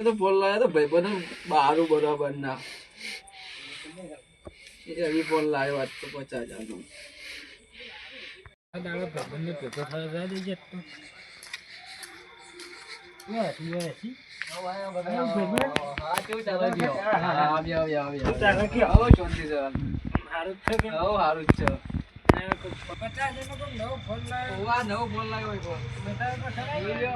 તો ફોન લાવ્યો તો ભાઈ બધું બારું બરાબર ના એ ફોન લાવ્યો આજ તો પચાસ હજારનો આ દાડા ભાઈબંધને ભેગો થયો જાય દેજે તો. એસી, એસી. હા, કેવું ચાલે છે? હા, આવ્યો, આવ્યો, આવ્યો. શું ચાલે કે? હઉ, શાંતિ છે. હારું જ છે કે? હઉ, જ છે. આ કોઈ પચાસ હજારનો કોઈ નવો ફોન લાવ્યો. નવો ફોન લાવ્યો હોય ફોન. બતાવો તો ખરા જોઈ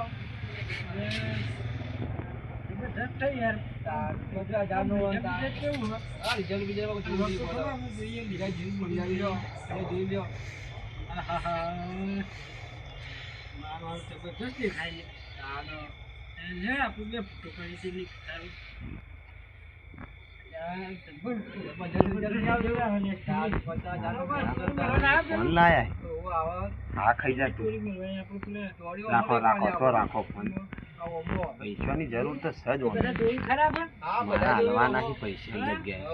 લ્યો. હા, ખાઈ રાખો રાખો તો રાખો ફોન. પૈસાની જરૂર તો સજ. હલવા નાખી પૈસા જગ્યાએ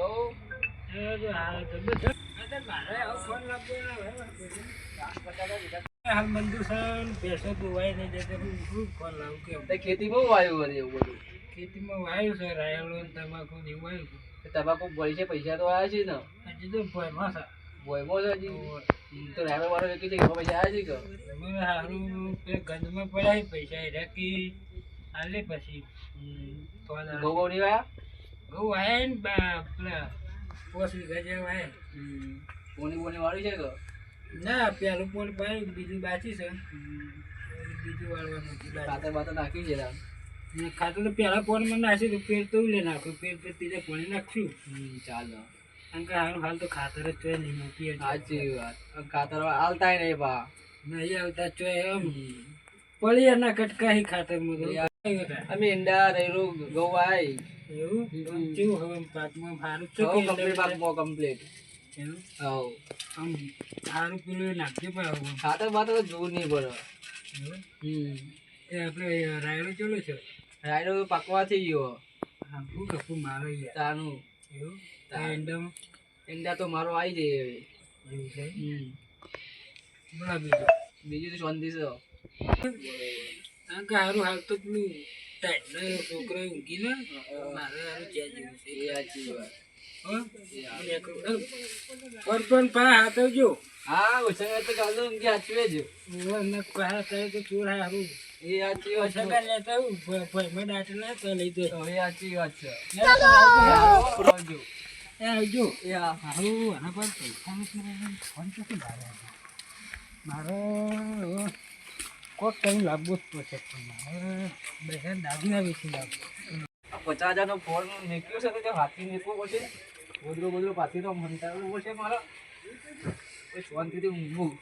ખેતી બહુ વાયુ એવું બધું ખેતીમાં વાયુ છે રાયડો તમાકુ ને એવું વાયુ તમાકુ ભરી છે પૈસા તો આવ્યા છે ને. હજી તો ભયમાં છે. બોયમો છે હજી? તો રાયડો વાળો વેચી પૈસા આવ્યા છે કે? ગંજમાં પડ્યા પૈસા એ રાખી. હાલે પછી નહીં આવ્યા ઘઉં વાયા ને પેલા પોસ વીઘા જેવા. હમ, બોની બોની વાળી છે કે? ના પેલું પોલ પાયું બીજું બાકી છે. બીજું વાળવાનું. ખાતર બાતર નાખ્યું છે ખાતર તો પેલા પોલમાં નાખ્યું તો પેર તો લે નાખ્યું પેડ તો ત્રીજા પોણે નાખ્યું. ચાલો કારણ કે હાલ હાલ તો ખાતર જ ચોય નહીં મૂકી સાચી વાત. ખાતર હાલતાય નહીં બા. નહીં આવતા ચોય એમ. પડી એના કટકાહી ખાતર મૂકી. અમે ઈંડા ઘઉં આઈ. એવું? કેવું હવે પાકમાં સારું છે કે કમ્પ્લીટ પાકમાં કમ્પ્લીટ એવું? હવ. આમ સારું પેલું એ પણ. ખાતર બાતર જોવું નહીં પડે. હમ. એ આપણે રાયડો ચલો છે? રાયડો પાકવા થઈ ગયો. હા શું કપું મારો યાર. તાનું. એવું? તાર. એન્ડમ ઈંડા તો મારો આવી જાય હવે. એવું છે? હમ. બરાબર બીજું. બીજું તો શાંતિ છે. કારણ કે હારું હાલ તો પેલું ટાઈટનો છોકરો ઊંઘી ને. મારે હારું જ્યાં જેવું છે. એ સાચી વાત. પણ પા હાથ આવજો હા ઓછા તો કાલ ઊંઘી સાચવે જ. પા હાથ આવે તો ચોર હારું. એ સાચી વાત છે. લેતા આવું. ભ- ભયમાં તો લઈ દે. હવે સાચી વાત છે. આવજો. એ આવજો. એ હારું આના પર પૈસા નથી ફોન ક્યાંથી મારે મારે હવે કોક કઈ લાગવું જ પડશે પણ મારે બે દાગીના વેચી લાવવું આ પચાસ હજારનો ફોન નીકળ્યો છે તો તે હાથી નીકળવો પડશે. ગોદરો ગોદરો પાછી તો મંટાડવું પડશે મારા. શાંતિથી ઊંઘવું.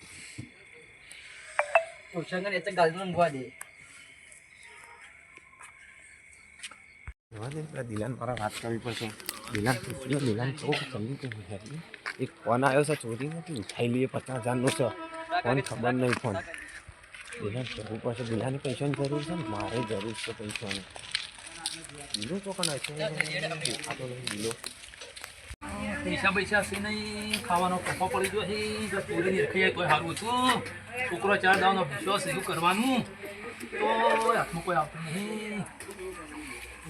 ઓછા એટલે ગાલનું ઊંઘવા દે. દિલાન મારા વાત કરવી પડશે. દિલાન પૂછજો દિલાન કહું સમજી કે એક ફોન આવ્યો છે ચોરી નથી ઉઠાઈ લઈએ પચાસ હજારનો છે. ફોન ખબર નહીં ફોન. દિલાન જરૂર પડશે દિલાને પૈસાની જરૂર છે ને? મારે જરૂર છે પૈસાની. બીલો તો પણ હશે. દેખાતો પૈસા પૈસા હશે નહીં. ખાવાનો કફો પડી ગયો છે. તો પૂરી જાય સારું હતું. છોકરો ચાર દાવાનો ભૂસો સીધું કરવાનું? તો હાથમાં કોઈ આવતું નહીં.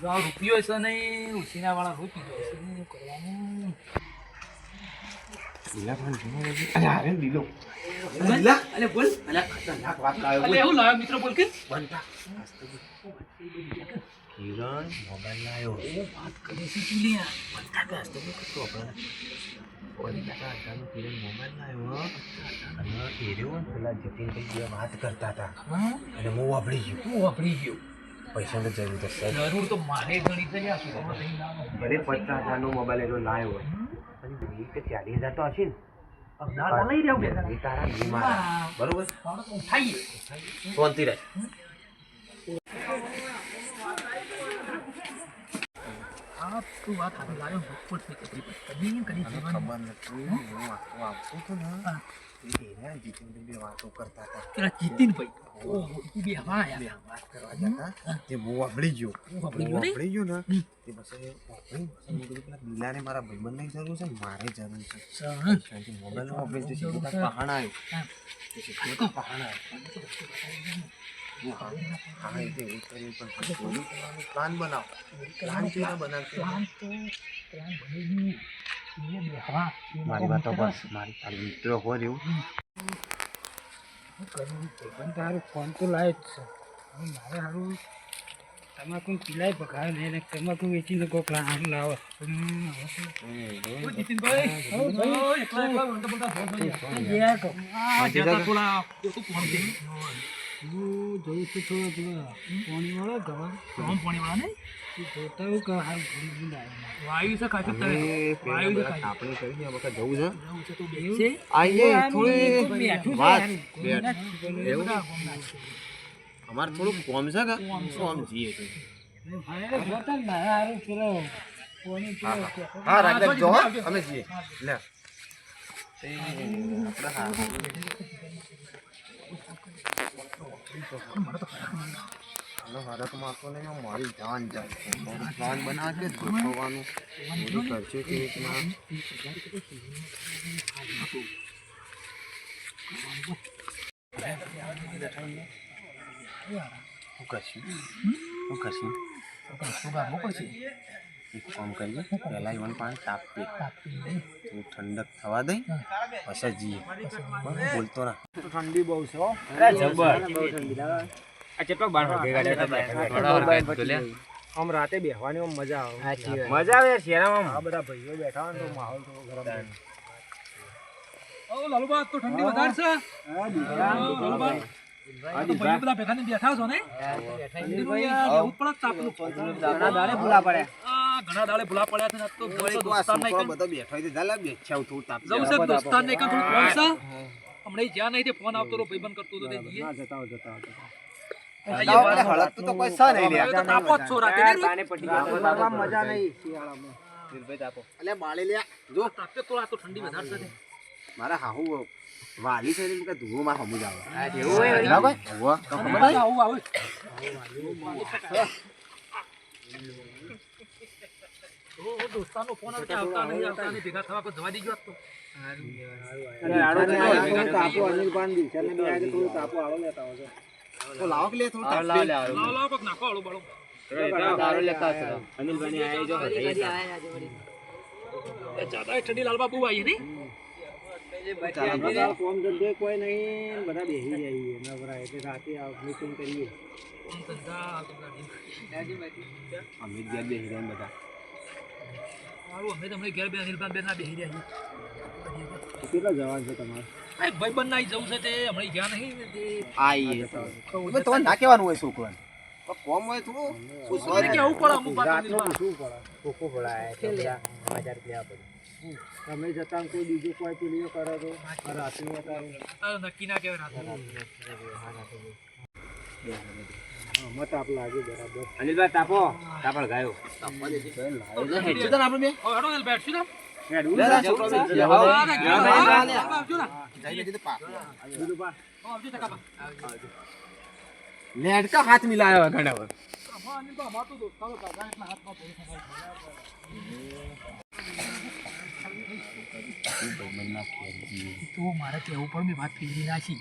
રૂપિયો છે નહીં ઉછીના વાળા રૂપિયો છે કરવાનું? દિલા પણ અરે અરે દિલો દિલા અલે બોલ. અલ્યા ખતરનાક વાત લાવ્યો એટલે એવું લાવ્યો મિત્રો બોલ કે? બનતા કિરણ મોબાઈલ લાવ્યો વાત કરી છે તું બનતા તો હસતો નહીં કરતો આપણે કિરણ મોબાઈલ લાવ્યો અને એ રહ્યો ને પેલા જતીનભાઈ બે વાત કરતા હતા. અને હું વાપરી ગયો. હું વાપરી ગયો. પૈસાની જરૂર તો જરૂર તો મારે ઘણી થઈ ભલે પચાસ હજારનો મોબાઈલ એનો લાવ્યો વીસ કે ચાલીસ હજાર તો હશે ને. ના લઈ રહ્યો તારા બરોબર? શાંતિ રહે તું વાત હાથે લાવ્યો બપોરથી કરી કદી કરી ખબર નથી હું આવતો હતો ને વાતો કરતા હતા પેલા જીતીનભાઈ ઓહો ઈ બે હવા બે વાત કરવા જતા તે બહુ વાપરી ગયો વાપરી ગયો ને? તે પછી પેલા બિલાને મારા ભાઈબંધની જરૂર છે મારે જરૂર છે મોબાઈલ વાપરી તો પહાણા આવ્યો. તો પહાણ આવ્યો હા એ પણ પ્લાન બનાવો. પ્લાન રીતે બનાવશે. પ્લાન તો પ્લાન બની ગયું મારી વાતો બસ. મારી તારી મિત્રો હોય એવું કરવું ભાઈબંધ તારું ફોન તો લાય જ છે. હવે મારે સારું તમાકુ પીલાય પકાવે ને એને તમાકુ વેચીને કોક હારું લાવો. પણ જીતીનભાઈ. હું જઉં છું થોડો પેલો પાણી ગવા ફોન પાણી ને જોતા હું કે હારું ભૂલી ભૂલી આવ્યો વાયુ છે ખાચું તરે વાયુ છે આપણે કરી આ વખત જવું છે. જવું છે તો બેસશે આઈએ થોડી વાત એવું અમારે થોડું કોમ છે કે? કોમ છે. ભાઈ, જોતા ને હારું પેલો પાણી પેલો હા રાખ જો અમે જઈએ લે. આપણે હા હાલો હારા તો મારતો નહીં મારી જાન જાય પ્લાન બનાવે ગોઠવવાનું બધું કરશે? કેવી રીતના શું કરશું શું કરશું? શું પડશે એક કામ કરીએ પહેલાં ઇવન પાણી તાપીએ થોડું ઠંડક થવા દઈ પછી જઈએ બોલતો ના ઠંડી બહુ છે હો. આમ રાતે બેહવાની આમ મજા આવે. મજા આવે શેરામાં આ બધા ભાઈઓ બેઠા હોય તો માહોલ થોડો ગરમ થાય. ઓ લાલુબા તો ઠંડી વધારે છે. લાલુબા. આ બધા ભેગા થઈને બેઠા છો. ને રહેવું પડે તાપનું. દાડે ભૂલા પડે આ ઘણા દાડે ભૂલા પડ્યા છે ને તો દોસ્તાર નહીં બધો બેઠો છે તો ચાલ બેઠા થોડું તાપ જવું છે દોસ્તાર નહીં થોડું કોણ છે હમણે જ્યાં નહીં તે ફોન આવતો રો ભાઈબંધ કરતો તો તે જઈએ. ના જતા જતા જતા. તો કોઈ છે નહીં લે તો તાપો જ છો રાતે ને મજા નહીં. શિયાળામાં એટલે બાળી લે. જો. તાપ્યો તો આ તો ઠંડી વધારે છે મારા હાહુ વાલી છે ને કે ધુઓ માં સમજ આવે. એવું હોય? ના ભાઈ હોવા તો ખબર આવું. આવું આવું. દોસ્તારનો ફોન આવે આવતા નહીં, આવતા નહીં, ભેગા થવા કોઈ જવા દેજો આજ તો. થોડું તાપો અનિલભાઈ દિશાને બે આજે થોડું તાપો આવો લેતા હોય તો લાવો કે લે થોડું તાપ લે લાવો, લાવો, કોઈક નાખો, આળું બાળું. એ જાદાએ ઠંડી લાલ બાબુ આવી હતી કોમ ધંધે કોઈ નહીં બધા બેસી જઈએ નવરા એટલે રાતે મીટિંગ કરીએ. અમિત ગયા બે હિરેન બધા સારું, અમે તમને ઘેર બે અનિલભાઈ બેન બેસી રહ્યા. કેટલા જવાનું છે તમારે? એક ભાઈબંધ ના જવું છે તે હમણાં ગયા નહીં તે. આઈએ ભાઈ તમારે ના કહેવાનું હોય છોકરાને? કોમ હોય થોડું? છોકરાને કેવું પડે અમુક વાત રાતનું પડે? કોકો ભરાય હજાર રૂપિયા પડે તમે જતા કોઈ બીજું કોઈ પેલીઓ કરો તો? આ નક્કી ના કહેવાય રાતે. મત આપ લાગે બરાબર અનિલભાઈ તાપો તાપડ ગાયો આપણે બે હેડો બેઠશું ને. લે લે છોકરો બે લે હા, હવે ને, લે, હા, લે, હા, લે. આવજો ને. જઈને કીધું પા હા, આવજો ટકાપા. નેટ કા હાથ મિલાયો ઘણા વાર. તો મારે કેવું પણ મેં વાત કરી નાખી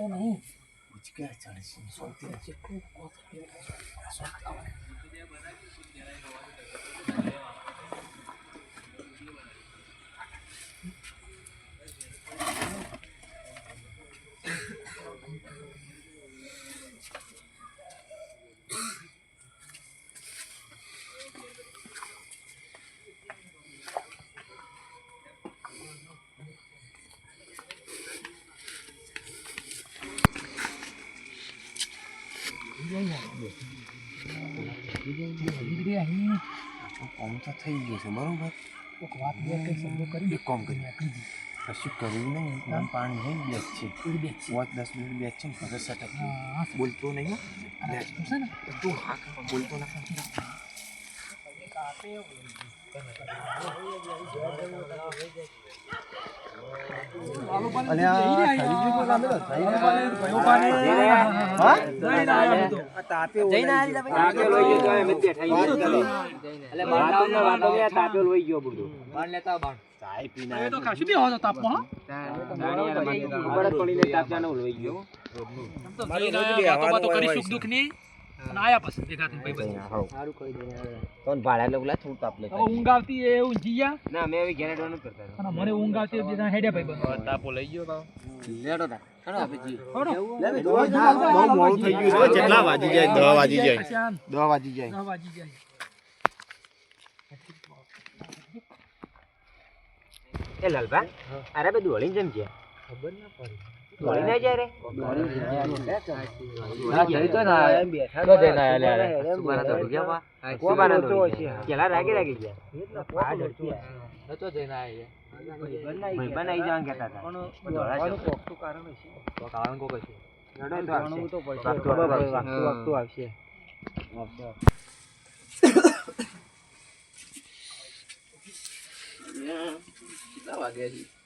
તો માણસો પણ કોઈ નક્કી ના કહેવાય નહીં ખાતો નહીં કોમ તો થઈ ગયું છે બરોબર કોક વાત બે કે શબ્દો કરી એક કોમ કરી કશું કરવું નહીં આમ પાણી નહીં બેસ છે પાંચ દસ મિનિટ બેસ છે ને પછી સટક હા બોલતો નહીં હો. લે, તું છે ને તું હા કર, બોલતો ના કર. વાંધો નહીં, આ ગયો બધું. લેતા આવો, ચાય પીને એ તો ખાસી બી હોતો તાપમાં ગયો. તો કરી સુખ દુઃખની. અને આયા પછી ભેગા થઈને ભાઈ સારું કરી દે કોણ ભાડા લોકો થોડું તાપ લે ઊંઘ આવતી એ ઊંઘી ગયા ના મેં હવે ઘેર હેડવાનું કરતા અને મને ઊંઘ આવતી એ બીજા ભાઈ બંધ. છે. જાય? જાય. જાય. જાય. લાલભા અરે બધું હળી જેમ ગયા. ખબર ના પડી. દોડી ના જાય રે પેલા રાગી રાગી ગયા ભાઈબંધ આઈ જવાનું કહેતા હતા. લડો તો આવશે. વાગતું વાગતું વાગતું આવશે. કેટલા વાગ્યા છે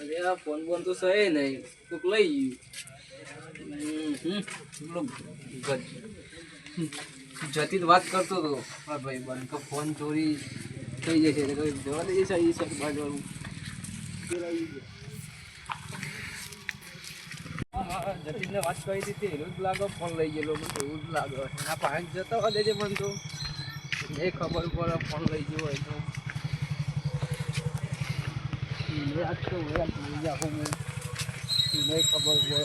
અરે આ ફોન બોન તો સહે નહીં. કોક લઈ ગયું. જતી તો વાત કરતો હતો મારા ભાઈ બન કે ફોન ચોરી થઈ જશે કહ્યું, જવા દઈએ એ સાઈડ બાજવાનું જતીને વાત કરી હતી એનું જ લાગો ફોન લઈ ગયેલો. મને એવું જ લાગે. આ પાંચ જતો હોય દેજે મને તો. એ ખબર પડે ફોન લઈ ગયો હોય તો. યાદ તો યાદ ભૂલી હું નહીં ખબર પડે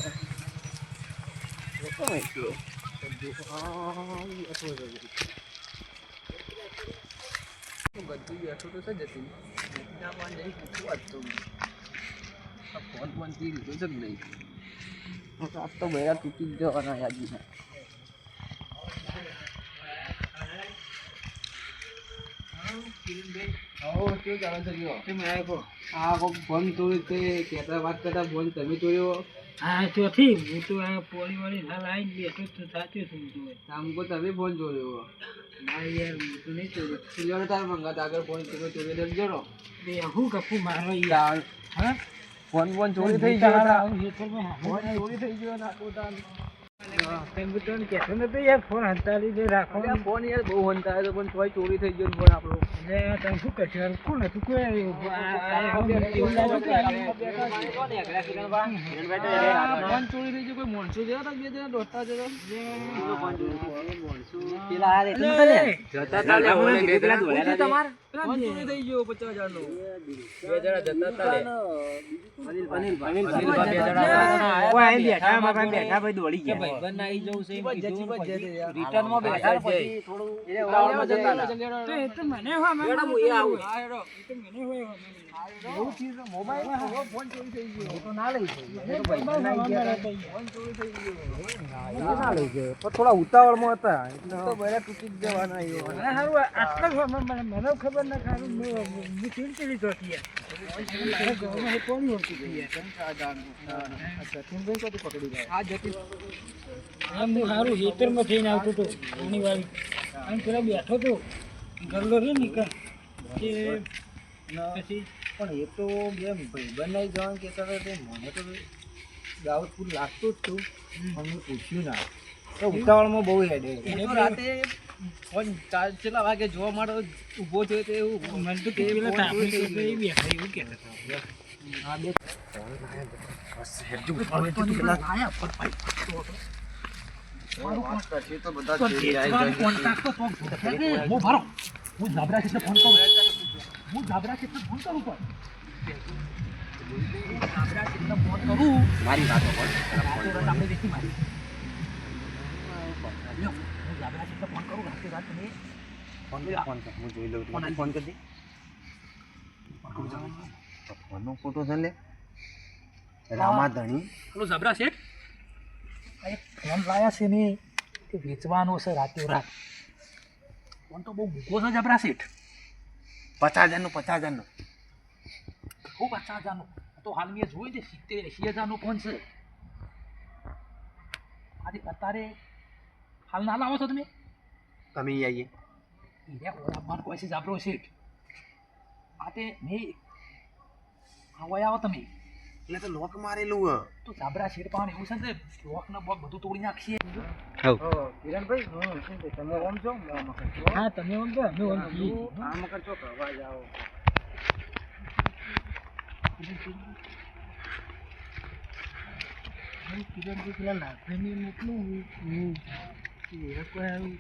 એ તો બધું બેઠો તો જતી ના નહીં જઈ પૂછું તો આ ફોન પણ થી લીધો છે નહીં આ તો બેરા તૂટી જ જવાના યાદીના છે કયો? તમે આયા કહો આ કોક ફોન ચોરી તે કહેતા વાત કરતા ફોન તમે તોડ્યો? હા ચોથી હું તો આ પોળી વાળી હાલ આવીને બેઠો તો સાચું છું તું આમકો તમે ફોન ચોર્યો ના યાર હું તો નહીં ચોરું સિલ્વર તાર મંગાતા આગળ ફોન તમે તો જરો બે હું કપું મારો યાર? હા? ફોન ફોન ચોરી થઈ ગયો ફોન ચોરી થઈ ગયો તમે તો કહેતો નતો યાર ફોન હંતાડી દે રાખો ફોન યાર બહુ હંતાયો તો પણ તોય ચોરી થઈ ગયો ફોન આપણો એટલે તમે શું કરશો કોણ હતું કોઈ આવ્યું? આ- આ- આ- એવું લાગે કે આ- ફોન ચોરી થઈ ગયો કોઈ માણસો જેવા હતા બે જણા દોસ્તા જતા ફોન ચોરી થઈ ગયો પચાસ હજાર નો રિટર્નમાં બેઠા. પછી. થોડું ઉતાવળમાં જતા હતા. તો એ તો મને હો, મને હેડો, મને હું એ આવું. હા, હેડો. એ તો મને હો, મને. એવું ચીજ મોબાઈલ ફોન ચોરી થઈ ગયો. તો ના લઈ જાય મને તો બસ અમારે તો ફોન ચોરી થઈ ગયો. ના લઈ જાય પણ થોડા ઉતાવળમાં હતા. એટલે તો બધા તૂટી જ જવાના મને આટલા મને મને ખબર ના ખારું હું ચીડચીડી તો હતી યાર. મને ઘરમાં એ કોની ઓળખી હતી? યાર. આ જતી આમ હું સારું હેતરમાં થઈને આવતો હતો ઘણી વાર. આમ પેલા બેઠો હતો ગલ્લો રે નીકળ કે પછી પણ એ તો બે ભાઈ બનાવી જવાનું કહેતા હતા તે મને તો દાઉદપુર લાગતું જ હતું. પણ મેં પૂછ્યું ના. તો ઉતાવળમાં બહુ હેડે તો રાતે ફોન ચાર કેટલા વાગે જોવા માટે ઊભો થયો તો એવું મને તો કે પેલા તાપણી તો એ બેઠા એવું કહેતા હતા. હું ભરો. હું ઝાબરા છે ફોન કરું. હું ઝાબરા છે ફોન કરું પણ? ઝાબરા છે ફોન કરું મારી વાતો આપણે દેખી મારી. હું જાબરા છે ફોન કરું? રાતે રાત તમે ફોન ફોન કર. હું જોઈ લઉં છું ફોન કરી દે ફોનનો ફોટો છે લે. રામા ધણી પેલો શેઠ. આ એક ફોન લાયા છે ને તે વેચવાનો છે રાતે રાત ફોન તો બહુ મૂકો છે ઝાબરા શેઠ. પચાસ હજારનું પચાસ હજારનું. શું પચાસ હજારનું? તો હાલ મેં જોયું છે સિત્તેર એંસી હજારનું ફોન છે. આજે અત્યારે હાલ ના લાવો છો તમે? તમે ઈ આવીએ. હીરા ઓળખવાનું કોઈ છે ઝાબરો શેઠ આ તે મેં આવો આવો તમે. એટલે તો લોક મારેલું હ. તો સાબરા શેઠ પાણી એવું છે ને લોક ને બોક બધું તોડી નાખીએ. હા કિરણભાઈ તમે ઓમ છો? હું તમે ઓમ છો? અમે ઓમ છીએ. આમ કરજો કે અવાજ આવો? કિરણભાઈ પેલા લાખની મોકલું હું કોઈ આવું.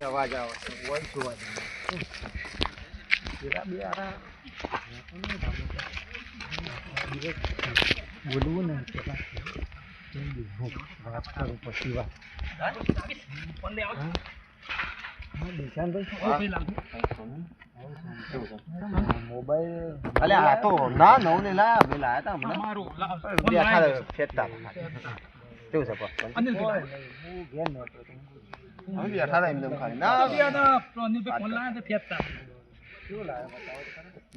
અવાજ આવે વોઇસ જોવા જાય બે આરા બોલવું ને પેલા વાત કરું તો ના તા હમણાં.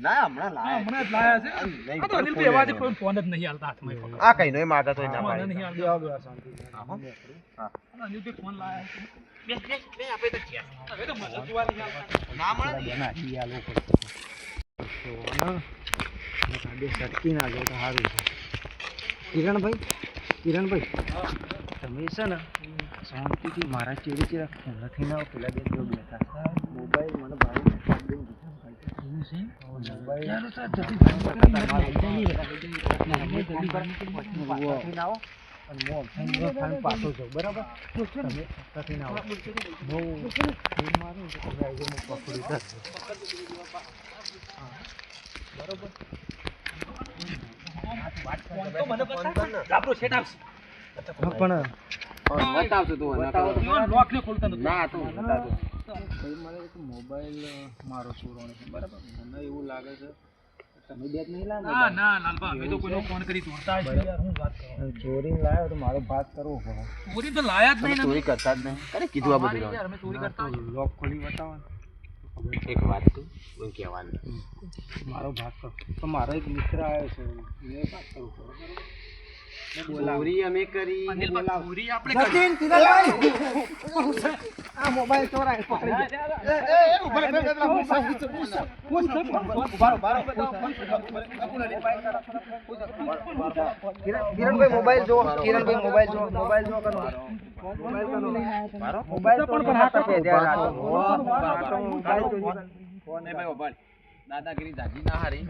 લાયા તો હમણાં જ લાયા છે. નહીં, તો અનિલભાઈ અવાજે કોઈ ફોન જ નહીં હાલતા હાથમાં આ કઈ નહીં માતા ના ફોન નહીં અનિલભાઈ ફોન લાયા તો છે. કિરણભાઈ કિરણભાઈ. તમે છે ને શાંતિથી મારા ચેડે ચેડે નથી ના પેલા બે દિવસ બેઠા મોબાઈલ મને ભાઈ મોબાઈલ પાછો જાઉં બરાબર? તમે સત્તાથી ના આવો. બહુ ફોન મારું તો તમે હું પકડી જશે ફોન તો મને બતાવ આપણો સેટ આવશે પણ બતાવતો તું લોક ને ખોલતા ના તું બતાવતો ભાઈ મારે એક મોબાઈલ મારો ચોરવાનો છે બરાબર? મને એવું લાગે છે તમે બે નહીં લાવો ના ના લાલબા અમે તો કોઈનો ફોન કરી તોડતા જ યાર હું વાત કરું? ચોરી લાવ્યો તો મારો ભાગ કરવો પડે. ચોરી તો લાયા જ નહીં ને ચોરી કરતા જ નહીં. અરે કીધું આ બધું યાર અમે ચોરી કરતા લોક ખોલી બતાવો એક વાત તું કોઈ કહેવાનું. મારો ભાગ કરો. તો મારો એક મિત્ર આવ્યો છે મેં વાત કરવું પડે બરાબર? ચોરી અમે કરી ચોરી આપણે કરી. કિરણભાઈ મોબાઈલ જો કિરણભાઈ મોબાઈલ જો મોબાઈલ જો કરો મોબાઈલ તો પણ હાથ આપે ધ્યાન રાખો દાદાગીરી દાજી ના હારી.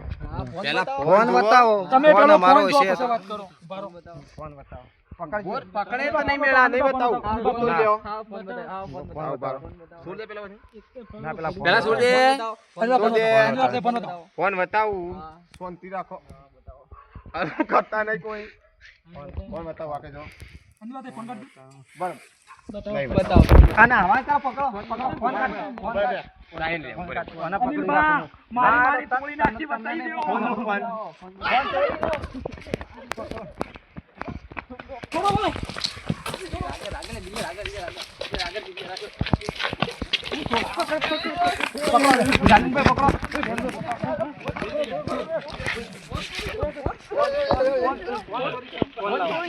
પેલા ફોન બતાવો. તમે પેલો ફોન જો છે પછી વાત કરો. બારો. રહો. ફોન બતાવો. પકડે તો નહીં મેળા નહીં બતાવું. બતાવો. ના. ફોન બતાવો. છોડ દે પેલા ના પેલા ફોન પેલા છોડ દે છોડ દે. ફોન બતાવો. શાંતિ રાખો. અરે કરતા નહીં કોઈ. ફોન બતાવો આકે જો. અનિલભાઈ, ફોન કરજો. નહીં બતાવો. આના અવાજ કરો પકડો. પકડો. ફોન કાઢો ફોન કાઢો લાઈન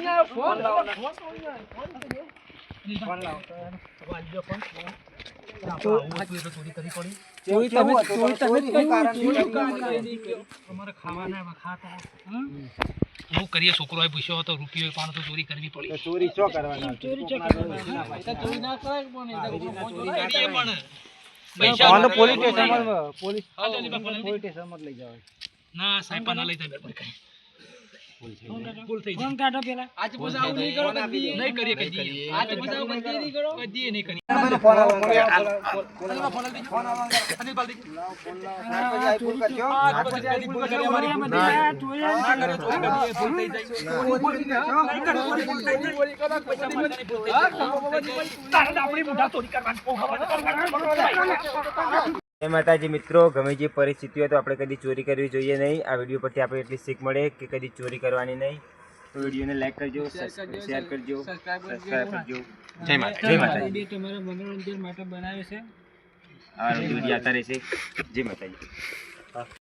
લાવો ફોન લાવો ફોન અનિલભાઈ, ચોરી તમે ચોરી તમે જ કરી. અમારે ખાવાના ખાતા. હમ? કરીએ? છોકરો એ પૂછ્યો હતો રૂપિયો પાનો તો ચોરી કરવી પડી. ચોરી શું કરવાના ચોરી ચો ચોરી ના કરાય પણ પૈસા પોલીસ સ્ટેશન પોલીસ લઈ જવાય. ના સાહેબ ના લઈ જાય ભૂલ થઈ ફોન કાઢો. પેલા. આજે પછી નહીં કરો નહીં કરીએ કદી આજે પછી કદી નહીં કરો. કદી નહીં કરીએ. ફોન આલો અનિલ બાલદી જય. માતાજી મિત્રો ગમે જે પરિસ્થિતિ હોય તો આપણે કદી ચોરી કરવી જોઈએ નહીં. આ વીડિયો પરથી આપણે એટલી શીખ મળે કે કદી ચોરી કરવાની નહીં. તો વિડીયોને લાઈક કરજો શેર કરજો સબસ્ક્રાઇબ કરજો જય માતા જય માતાજી. તમારા મનોરંજન માટે બનાવે છે. આ વીડિયો આવતા રહેશે જય માતાજી.